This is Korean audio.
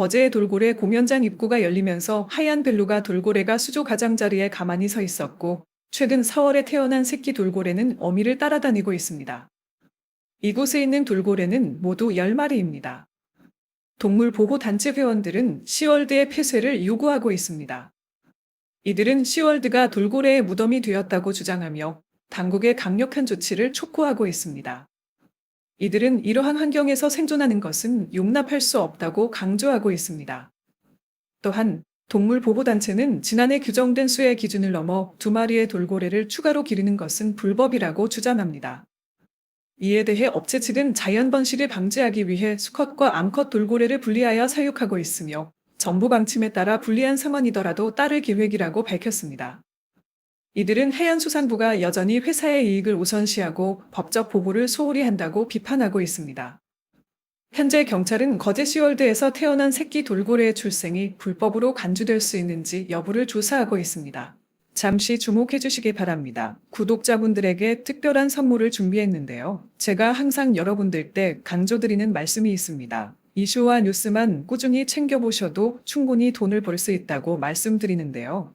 거제의 돌고래 공연장 입구가 열리면서 하얀 벨루가 돌고래가 수조 가장자리에 가만히 서 있었고 최근 4월에 태어난 새끼 돌고래는 어미를 따라다니고 있습니다. 이곳에 있는 돌고래는 모두 10마리입니다. 동물보호단체 회원들은 시월드의 폐쇄를 요구하고 있습니다. 이들은 시월드가 돌고래의 무덤이 되었다고 주장하며 당국의 강력한 조치를 촉구하고 있습니다. 이들은 이러한 환경에서 생존하는 것은 용납할 수 없다고 강조하고 있습니다. 또한 동물 보호단체는 지난해 규정된 수의 기준을 넘어 두 마리의 돌고래를 추가로 기르는 것은 불법이라고 주장합니다. 이에 대해 업체 측은 자연 번식을 방지하기 위해 수컷과 암컷 돌고래를 분리하여 사육하고 있으며 정부 방침에 따라 불리한 상황이더라도 따를 계획이라고 밝혔습니다. 이들은 해양수산부가 여전히 회사의 이익을 우선시하고 법적 보호를 소홀히 한다고 비판하고 있습니다. 현재 경찰은 거제 시월드에서 태어난 새끼 돌고래의 출생이 불법으로 간주될 수 있는지 여부를 조사하고 있습니다. 잠시 주목해 주시기 바랍니다. 구독자분들에게 특별한 선물을 준비했는데요. 제가 항상 여러분들께 강조드리는 말씀이 있습니다. 이슈와 뉴스만 꾸준히 챙겨보셔도 충분히 돈을 벌 수 있다고 말씀드리는데요.